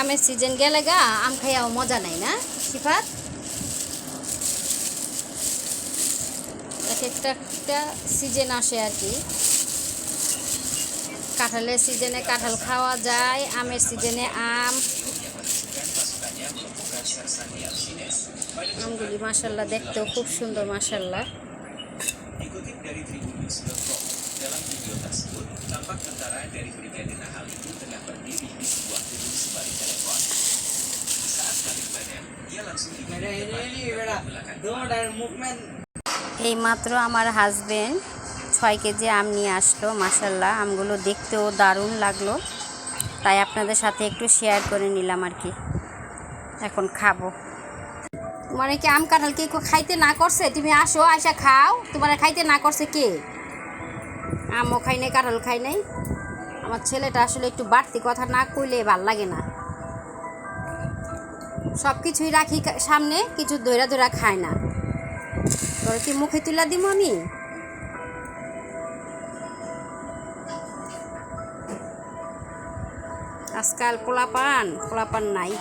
আমের সিজন গেলে গা আম খাইয়াও মজা নাই না সিফাত এক একটা একটা সিজন আসে আর কি কাঁঠালের সিজনে কাঁঠাল খাওয়া যায় আমের সিজনে আম আমগুলি মাসাল্লাহ দেখতেও খুব সুন্দর মাসাল্লাহ এই মাত্র আমার হাজবেন্ড ছয় কেজি আম নিয়ে আসলো মাসাল্লাহ আমগুলো দেখতেও দারুণ লাগল। তাই আপনাদের সাথে একটু শেয়ার করে নিলাম আর কি। এখন খাব। মানে কি আম কাঁঠাল কে খাইতে না করছে? তুমি আসো, আইসা খাও। তোমার খাইতে না করছে কে? আমও খাই নাই, কাঁঠাল খাই নাই। আমার ছেলেটা আসলে একটু বাড়তি কথা না কইলে ভালো লাগে না। সব কিছুই রাখি সামনে, কিছু ধৈরা ধৈরা খায় না। তোর কি মুখে তুলা দিব আমি? আজকাল পোলাপান পোলাপান নাই।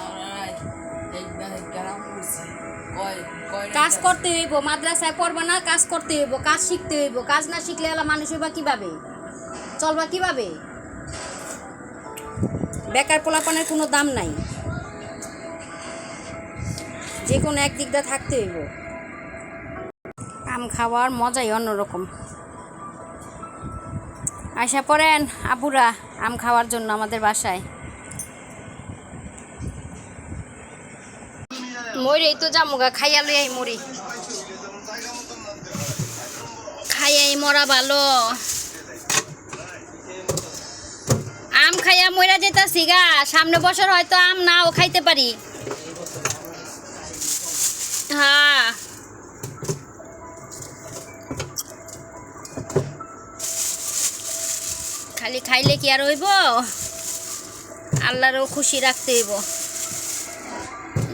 কাজ করতে হইব, মাদ্রাসায় পড়বা না, কাজ করতে হইব, কাজ শিখতে হইব। কাজ না শিখলে এলা মানুষ হইবা কীভাবে? চলবা কীভাবে? বেকার পোলাপানের কোনো দাম নাই। যে কোনো একদিক দিয়ে থাকতে হইব। আম খাওয়ার মজাই অন্যরকম। আশা পড়েন আপুরা আম খাওয়ার জন্য আমাদের বাসায়। মরি তো জামুগা খাইয়া লই মরি। খাইয়াই মরা ভালো। আম খাইয়া মরা যেতাছি গা, সামনে বছর হয়তো আম নাও খাইতে পারি। হ্যাঁ। খালি খাইলে কি আর হইব? আল্লাহরও খুশি রাখতে হইব।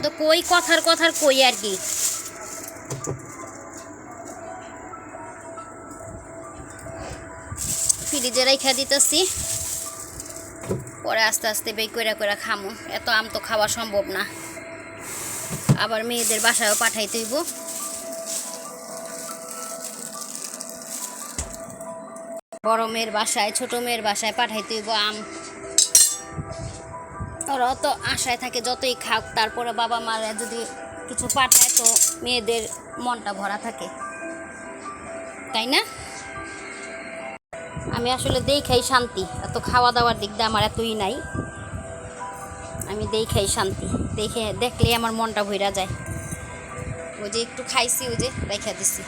তো কই কথার কথার কই আর কি? ফ্রিজে রাইখা দিতেছি। পরে আস্তে আস্তে বেই কইরা কইরা খামু। এত আম তো খাওয়া সম্ভব না। আবার মেয়েদের বাসায়ও পাঠাইতে হইব বড় মেয়ের বাসায়, ছোট মেয়ের বাসায় পাঠাইতে হইব আম। ওরাও তো আশায় থাকে যতই খাক, তারপরে বাবা মারা যদি কিছু পাঠায় তো মেয়েদের মনটা ভরা থাকে। তাই না? আমি আসলে দেখাই শান্তি, এত খাওয়া দাওয়ার দিক দিয়ে আমার এতই নাই। আমি দেখাই শান্তি। দেখে দেখলে আমার মনটা ভইরা যায়। ওই যে একটু খাইছি ওই যে রেখা দিছি।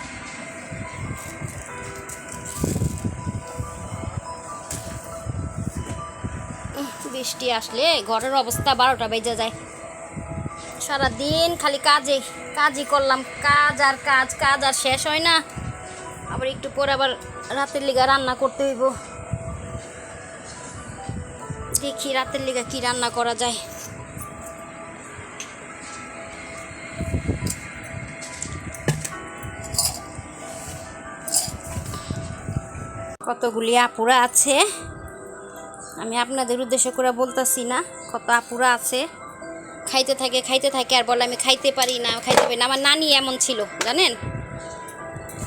বৃষ্টি আসলে ঘরের অবস্থা বারোটা বেজে যায়। সারাদিন খালি কাজে, কাজই করলাম। কাজ আর কাজ কাজ আর শেষ হয় না। আবার একটু পরে আবার রাতের লিগা রান্না করতে হইব। দেখি রাতের লিগা কি রান্না করা যায়। কতগুলি আপুরা আছে? আমি আপনাদের উদ্দেশ্য করে বলতেছি না, কত আপুরা আছে? খাইতে থাকে খাইতে থাকে আর বলে আমি খাইতে পারি না, খাইতে পারি না। আমার নানি এমন ছিল, জানেন?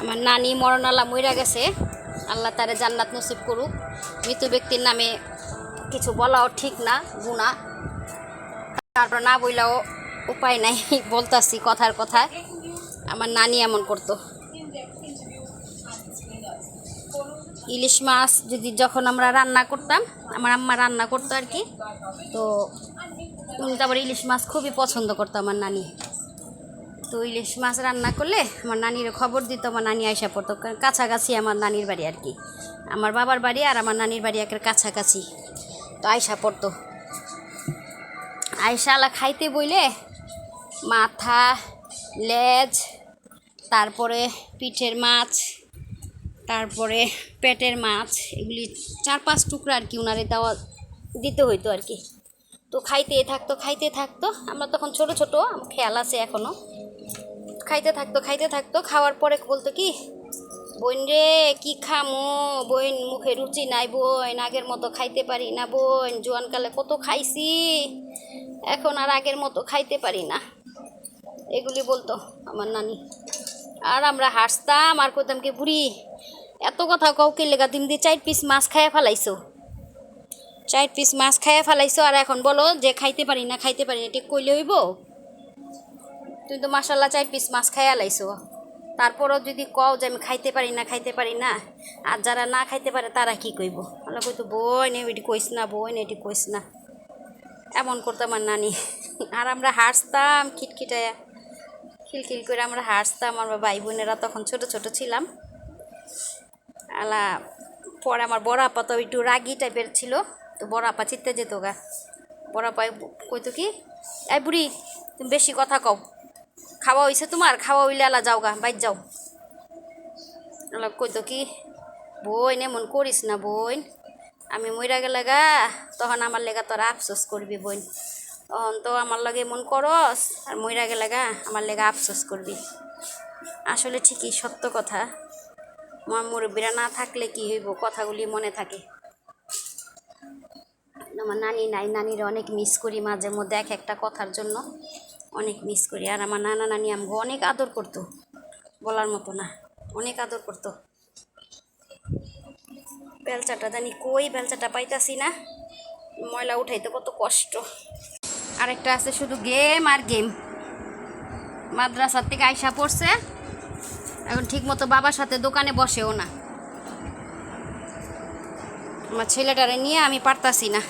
আমার নানি মরণালা মইরা গেছে, আল্লাহ তারে জান্নাত নসিব করুক। মৃত ব্যক্তির নামে কিছু বলাও ঠিক না, গুণা। তারপর না বইলাও উপায় নাই, বলতাছি কথার কথা আমার নানি এমন করতো। ইলিশ মাছ যদি যখন আমরা রান্না করতাম, আমার আম্মা রান্না করতো আর কি, তো উনি তো আবার ইলিশ মাছ খুবই পছন্দ করতো আমার নানি। তো ইলিশ মাছ রান্না করলে আমার নানির খবর দিত, আমার নানি আয়সা পড়তো। কাছাকাছি আমার নানির বাড়ি আর কি। আমার বাবার বাড়ি আর আমার নানির বাড়ি একের কাছাকাছি। তো আয়সা পড়তো আয়সালা খাইতে বইলে মাথা, লেজ, তারপরে পিঠের মাছ, তারপরে পেটের মাছ, এগুলি চার পাঁচ টুকরা আর কি ওনারে দেওয়া, দিতে হইতো আর কি। তো খাইতে থাকতো খাইতে থাকতো। আমরা তখন ছোট ছোট খেয়াল আছে এখনও খাইতে থাকতো খাইতে থাকতো। খাওয়ার পরে বলতো কি বোন রে, কি খামো? বোন, মুখে রুচি নাই বোন, আগের মতো খাইতে পারি না বোন, জোয়ানকালে কত খাইছি। এখন আর আগের মতো খাইতে পারি না। এগুলি বলতো আমার নানি। আর আমরা হাসতাম, আর করতাম কি, বুড়ি, এত কথা কাউকে লেগা, দিন দিয়ে চার পিস মাছ খাইয়া ফেলাইছো? চার পিস মাছ খাইয়া ফেলাইছো, আর এখন বলো যে খাইতে পারি না, খাইতে পারি না ঠিক কইলে হইব? তুমি তো মাসাল্লাহ চার পিস মাছ খাইয়া লাইছো। তারপরও যদি কও যে আমি খাইতে পারি না, খাইতে পারি না, আর যারা না খাইতে পারে তারা কি কইব? আমরা কইতো, বই নে, এটি কইস না, বই নে, এটি কইস না। এমন করতাম আমার নানি। আর আমরা হাসতাম খিটখিটায়া। খিলখিল করে আমরা হাসতাম, আমার ভাই বোনেরা তখন ছোট ছোট ছিলাম। আলা, পরে আমার বড় আপা তো একটু রাগি টাইপের ছিল, তো বড় আপা চিত্তে যেত গা। বড় আপা কইতো কি, এই বুড়ি, তুমি বেশি কথা কও। খাওয়া হইছে তোমার? খাওয়া হইলে আলা যাও গা, বাইর যাও। আলা কইতো কি, বইন, এমন করিস না বইন। আমি মইরা গেলে গা, তখন আমার লেগা তোরা আফসোস করবি বইন। তখন তো আমার লাগে এমন করস, আর মইরা গেলে গা, আমার লেগা আফসোস করবি। আসলে ঠিকই, সত্য কথা। আমার মুরব্বীরা না থাকলে কি হইব, কথাগুলি মনে থাকে। আমার নানি নাই, নানির অনেক মিস করি মাঝে মধ্যে এক একটা কথার জন্য। অনেক মিস করি। আর আমার নানা নানি আমাকে অনেক আদর করতো, বলার মতো না। অনেক আদর করতো। বেলচাটা জানি কই, বেলচাটা পাইতাছি না। ময়লা উঠাইতে কত কষ্ট। আরেকটা আছে শুধু গেম আর গেম মাদ্রাসার থেকে আইসা পড়ছে। এখন ঠিক মতো বাবার সাথে দোকানে বসেও না। আমার ছেলেটারে নিয়ে আমি পারতাছি না।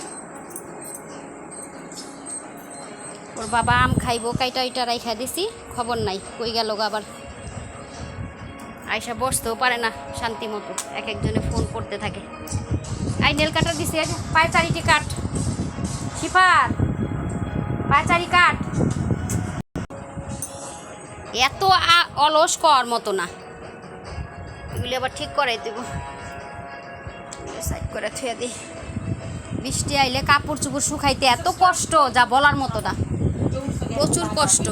ওর বাবা আম খাইবো, কাইটা ওইটা রাইখা দিছি, খবর নাই, কই গেল আবার। আয়সা বসতেও পারে না শান্তি মতো, এক একজনে ফোন করতে থাকে। আই নেল কাটার দিছি পায়ে চারিটি কাট শিপার পায়ে চারি কাট এত অলস কর মতো না। এগুলি আবার ঠিক করাই দেবো। সাইড করে থুয়ে দিই। বৃষ্টি আইলে কাপড় চুপড় শুকাইতে এত কষ্ট, যা বলার মতো না। প্রচুর কষ্ট.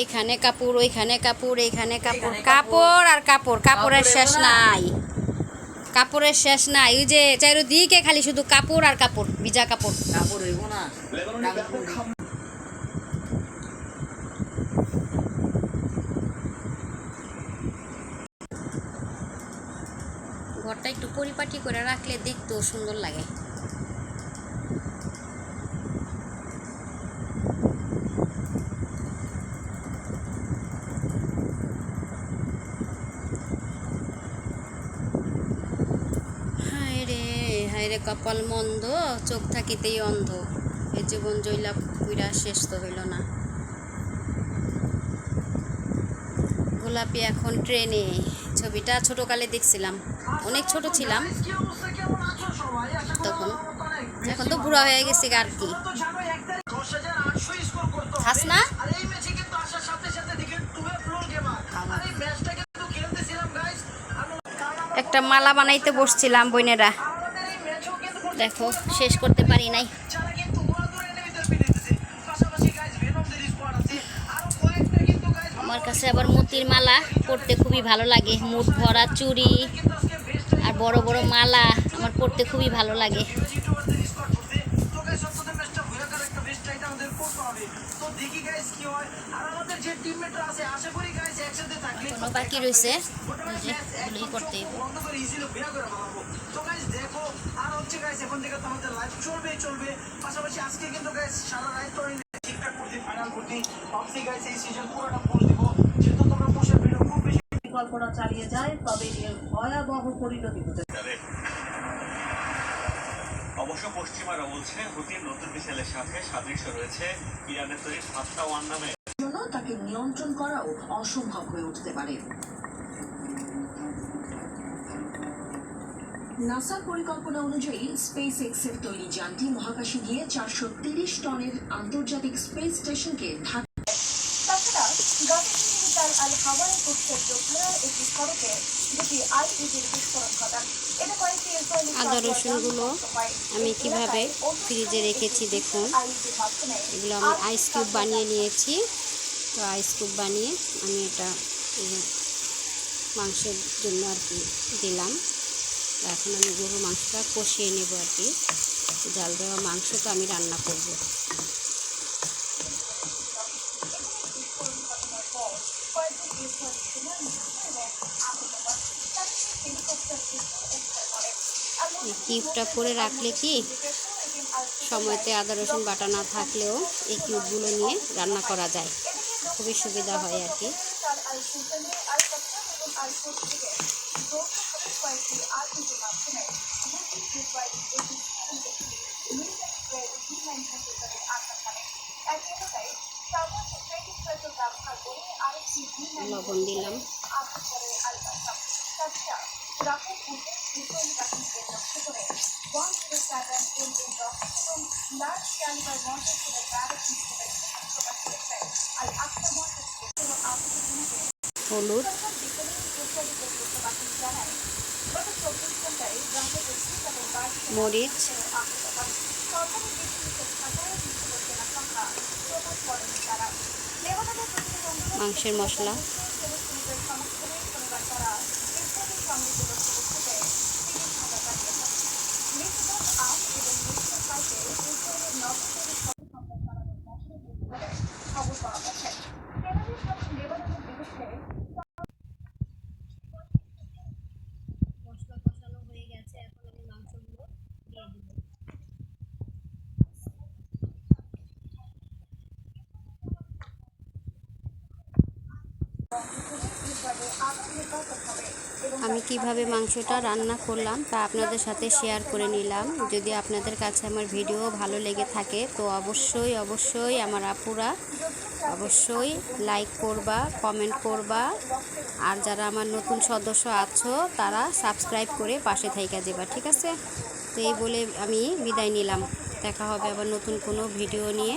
এইখানে কাপড় ওইখানে কাপড় এইখানে কাপড়। কাপড়। আর কাপড় কাপড়ের শেষ নাই। কাপড়ের শেষ নাই। ওই যে চারিদিকে খালি শুধু কাপড় আর কাপড় ভিজা কাপড়। কাপড় না। ঘরটা একটু পরিপাটি করে রাখলে দেখতেও সুন্দর লাগে। রে কপাল মন্দ, চোখ থাকিতেই অন্ধ। এ জীবন জৈলা পুইরা শেষ তো হইল না। গোলাপি এখন ট্রেনে। ছবিটা ছোটকালে দেখছিলাম। অনেক ছোট ছিলাম। তখন। এখন তো বুড়া হয়ে গেছে আর কি। না? একটা মালা বানাইতে বসছিলাম বইনেরা। দেখো, শেষ করতে পারি নাই। আমার কাছে আবার মতির মালা পরতে খুবই ভালো লাগে। মুঠ ভরা চুড়ি আর বড় বড় মালা আমার পরতে খুবই ভালো লাগে। বাকি রয়েছে করতে পাশাপাশি আজকে কিন্তু পোস্ট দিব যেহেতু তোমরা পোষের ভিডিও খুব বেশি কল্পনা চালিয়ে যায় তবে এর ভয়াবহ পরিণতি হতে অবশ্য পশ্চিমারা বলছে হুতির নতুন মিসাইলের সাথে সাদৃশ্য রয়েছে। ইরানের তৈরি সাতটা ওয়ান নামে। জন্য তাকে নিয়ন্ত্রণ করাও অসম্ভব হয়ে উঠতে পারে। নাসার পরিকল্পনা অনুযায়ী স্পেস এক্সের তৈরি যানটি মহাকাশে গিয়ে চারশো তিরিশ টনের আন্তর্জাতিক স্পেস স্টেশনকে ঢাকা তাছাড়া গাজার মিসাইল আল হাওয়াই যোদ্ধারা একটি সড়কে দুটি আইইডির বিস্ফোরণ ঘটান। কয়েকটি আদা রসুনগুলো আমি কীভাবে ফ্রিজে রেখেছি দেখুন। এগুলো আমি আইস কিউব বানিয়ে নিয়েছি। তো আইস কিউব বানিয়ে আমি এটা মাংসের জন্য আর কি দিলাম। এখন আমি গরুর মাংসটা কষিয়ে নেব আর কি। জাল দেওয়া মাংস তো আমি রান্না করব। কিউবটা করে রাখলে কি সময়তে আদা, রসুন, বাটা না থাকলেও এই কিউবগুলো নিয়ে রান্না করা যায়। খুবই সুবিধা হয় আর কি। লবণ দিলাম। হলুদ। সরকার বিকেলে প্রচারিত আমি কীভাবে মাংসটা রান্না করলাম তা আপনাদের সাথে শেয়ার করে নিলাম। যদি আপনাদের কাছে আমার ভিডিও ভালো লেগে থাকে, তো অবশ্যই অবশ্যই আমার আপুরা অবশ্যই লাইক করবা, কমেন্ট করবা। আর যারা আমার নতুন সদস্য আছো, তারা সাবস্ক্রাইব করে পাশে থাইকা যাবা ঠিক আছে? তো এই বলে আমি বিদায় নিলাম। দেখা হবে আবার নতুন কোনো ভিডিও নিয়ে।